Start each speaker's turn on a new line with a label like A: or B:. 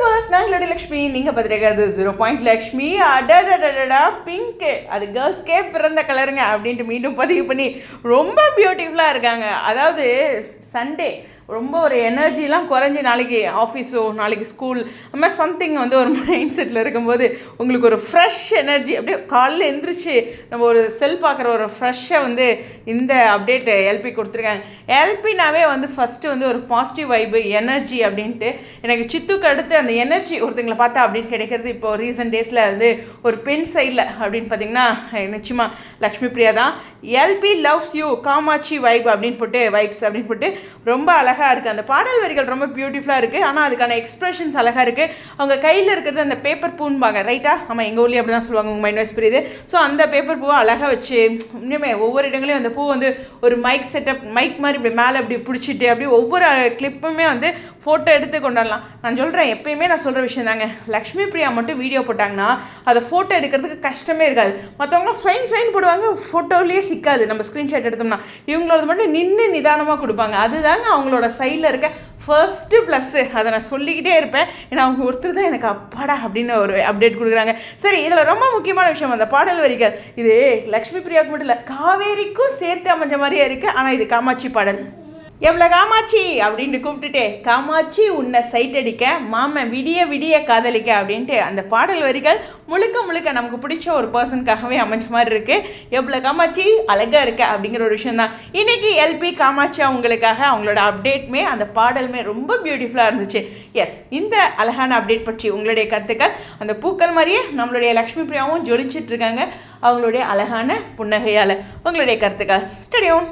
A: Viewers நாங்களோட Lakshmi. நீங்கள் பார்த்துருக்காது zero point Lakshmi. அடடடடா pink அது கேர்ள்ஸ்க்கே பிறந்த கலருங்க அப்படின்ட்டு மீண்டும் பதிவு பண்ணி ரொம்ப பியூட்டிஃபுல்லாக இருக்காங்க. அதாவது சண்டே ரொம்ப ஒரு எனர்ஜிலாம் குறைஞ்சி நாளைக்கு ஆஃபீஸோ நாளைக்கு ஸ்கூல் அந்த மாதிரி சம்திங் வந்து ஒரு மைண்ட் செட்டில் இருக்கும்போது உங்களுக்கு ஒரு ஃப்ரெஷ் எனர்ஜி அப்படியே காலையில் எந்திரிச்சு நம்ம ஒரு செல் பார்க்குற ஒரு ஃப்ரெஷ்ஷை வந்து இந்த அப்டேட் எல்பி கொடுத்துருக்காங்க. எல்பினாவே வந்து ஃபஸ்ட்டு வந்து ஒரு பாசிட்டிவ் வைபு எனர்ஜி அப்படின்ட்டு எனக்கு சித்துக்கு அடுத்து அந்த எனர்ஜி ஒருத்தங்களை பார்த்தா அப்படின்னு கிடைக்கிறது இப்போ ரீசன்ட் டேஸில் வந்து ஒரு பெண் சைடில் அப்படின்னு பார்த்தீங்கன்னா நிச்சயமாக லக்ஷ்மி பிரியா தான். LP loves you Kamakshi vibe அப்படின்னு போட்டு வைப்ஸ் அப்படின்னு போட்டு ரொம்ப அழகாக இருக்குது அந்த பாடல் வரிகள் ரொம்ப பியூட்டிஃபுல்லாக இருக்குது ஆனால் அதுக்கான எக்ஸ்ப்ரெஷன்ஸ் அழகாக இருக்குது அவங்க கையில் இருக்கிறது அந்த பேப்பர் பூன்பாங்க ரைட்டா ஆமாம் எங்கள் ஊர்லேயே அப்படி தான் சொல்லுவாங்க உங்கள் மைண்ட் வாய்ஸ் புரியுது. ஸோ அந்த பேப்பர் பூவை அழகாக வச்சு இன்னுமே ஒவ்வொரு இடங்களையும் அந்த பூ வந்து ஒரு மைக் செட்டப் மைக் மாதிரி இப்படி மேலே இப்படி பிடிச்சிட்டு அப்படியே ஒவ்வொரு கிளிப்புமே வந்து ஃபோட்டோ எடுத்து கொண்டாடலாம் நான் சொல்கிறேன் எப்பயுமே நான் சொல்கிற விஷயம் தாங்க லக்ஷ்மி பிரியா மட்டும் வீடியோ போட்டாங்கன்னா அதை ஃபோட்டோ எடுக்கிறதுக்கு கஷ்டமே இருக்காது. மற்றவங்களாம் ஸ்வைன் ஸ்வைன் போடுவாங்க ஃபோட்டோலேயே சிக்காது. நம்ம ஸ்க்ரீன்ஷாட் எடுத்தோம்னா இவங்களோட மட்டும் நின்று நிதானமாக கொடுப்பாங்க. அதுதாங்க அவங்களோட சைடில் இருக்க ஃபர்ஸ்ட்டு ப்ளஸ்ஸு அதை நான் சொல்லிக்கிட்டே இருப்பேன். ஏன்னா அவங்க ஒருத்தர் தான் எனக்கு அப்பாடா அப்படின்னு ஒரு அப்டேட் கொடுக்குறாங்க. சரி இதில் ரொம்ப முக்கியமான விஷயம் அந்த பாடல் வரிகள். இது லக்ஷ்மி பிரியாவுக்கு மட்டும் இல்லை காவேரிக்கும் சேர்த்து அமைஞ்ச மாதிரியே இருக்குது ஆனால் இது காமாட்சி பாடல். எவ்வளோ காமாட்சி? அப்படின்னு கூப்பிட்டுட்டே காமாட்சி உன்னை சைட் அடிக்க மாமன் விடிய விடிய காதலிக்க அப்படின்ட்டு அந்த பாடல் வரிகள் முழுக்க முழுக்க நமக்கு பிடிச்ச ஒரு பர்சனுக்காகவே அமைஞ்ச மாதிரி இருக்குது எவ்வளோ காமாட்சி? அழகாக இருக்க அப்படிங்கிற ஒரு விஷயம் தான். இன்றைக்கி எல்பி காமாட்சி அவங்களுக்காக அவங்களோட அப்டேட்மே அந்த பாடலுமே ரொம்ப பியூட்டிஃபுல்லாக இருந்துச்சு. எஸ் இந்த அழகான அப்டேட் பற்றி உங்களுடைய கருத்துக்கள் அந்த பூக்கள் மாதிரியே நம்மளுடைய லக்ஷ்மி பிரியாவும் ஜொலிச்சிட்டு இருக்காங்க. அவங்களுடைய அழகான புன்னகையால் உங்களுடைய கருத்துக்கள். ஸ்டடியோன்